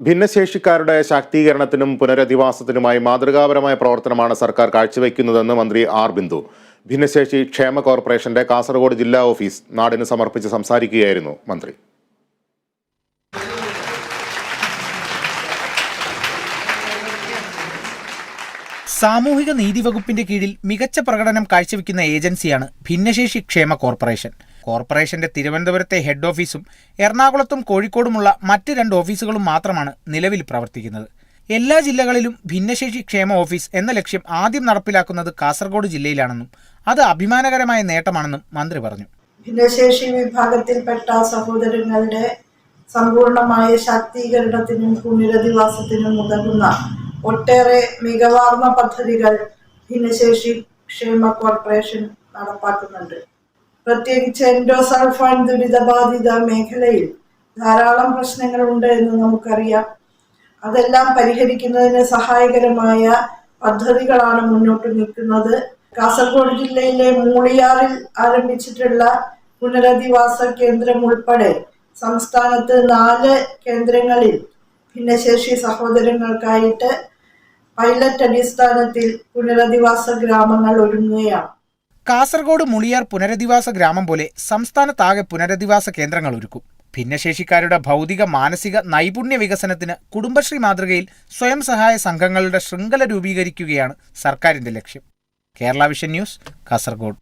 ഭിന്നശേഷിക്കാരുടെ ശാക്തീകരണത്തിനും പുനരധിവാസത്തിനുമായി മാതൃകാപരമായ പ്രവർത്തനമാണ് സർക്കാർ കാഴ്ചവെക്കുന്നതെന്ന് മന്ത്രി ആർ ബിന്ദു. ഭിന്നശേഷി ക്ഷേമ കോർപ്പറേഷന്റെ കാസർഗോഡ് ജില്ലാ ഓഫീസ് നാടിന് സമർപ്പിച്ച് സംസാരിക്കുകയായിരുന്നു മന്ത്രി. സാമൂഹിക നീതി വകുപ്പിന്റെ കീഴിൽ മികച്ച പ്രകടനം കാഴ്ചവെക്കുന്ന ഏജൻസിയാണ് ഭിന്നശേഷി ക്ഷേമ കോർപ്പറേഷൻ. കോർപ്പറേഷന്റെ തിരുവനന്തപുരത്തെ ഹെഡ് ഓഫീസും എറണാകുളത്തും കോഴിക്കോടുമുള്ള മറ്റ് രണ്ട് ഓഫീസുകളും മാത്രമാണ് നിലവിൽ പ്രവർത്തിക്കുന്നത്. എല്ലാ ജില്ലകളിലും ഭിന്നശേഷി ക്ഷേമ ഓഫീസ് എന്ന ലക്ഷ്യം ആദ്യം നടപ്പിലാക്കുന്നത് കാസർഗോഡ് ജില്ലയിലാണെന്നും അത് അഭിമാനകരമായ നേട്ടമാണെന്നും മന്ത്രി പറഞ്ഞു. ഭിന്നശേഷി വിഭാഗത്തിൽപ്പെട്ട സഹോദരങ്ങളുടെ സമ്പൂർണമായ ശാക്തീകരണത്തിനും പുനരധിവാസത്തിനും ഉതകുന്ന ഒട്ടേറെ മികവാർന്ന പദ്ധതികൾ ഭിന്നശേഷി ക്ഷേമ കോർപ്പറേഷൻ നടപ്പാക്കുന്നുണ്ട്. പ്രത്യേകിച്ച് എൻഡോസൾഫാൻ ദുരിതബാധിത മേഖലയിൽ ധാരാളം പ്രശ്നങ്ങളുണ്ട് എന്ന് നമുക്കറിയാം. അതെല്ലാം പരിഹരിക്കുന്നതിന് സഹായകരമായ പദ്ധതികളാണ് മുന്നോട്ട് നിൽക്കുന്നത്. കാസർഗോഡ് ജില്ലയിലെ മൂളിയാറിൽ ആരംഭിച്ചിട്ടുള്ള പുനരധിവാസ കേന്ദ്രം ഉൾപ്പെടെ സംസ്ഥാനത്ത് നാല് കേന്ദ്രങ്ങളിൽ ഭിന്നശേഷി സഹോദരങ്ങൾക്കായിട്ട് പൈലറ്റ് അടിസ്ഥാനത്തിൽ പുനരധിവാസ ഗ്രാമങ്ങൾ ഒരുങ്ങുകയാണ്. കാസർഗോഡ് മുളിയാർ പുനരധിവാസ ഗ്രാമം പോലെ സംസ്ഥാനത്താകെ പുനരധിവാസ കേന്ദ്രങ്ങൾ ഒരുക്കും. ഭിന്നശേഷിക്കാരുടെ ഭൗതിക മാനസിക നൈപുണ്യ വികസനത്തിന് കുടുംബശ്രീ മാതൃകയിൽ സ്വയം സഹായ സംഘങ്ങളുടെ ശൃംഖല രൂപീകരിക്കുകയാണ് സർക്കാരിന്റെ ലക്ഷ്യം. Kerala Vision News Kasaragod.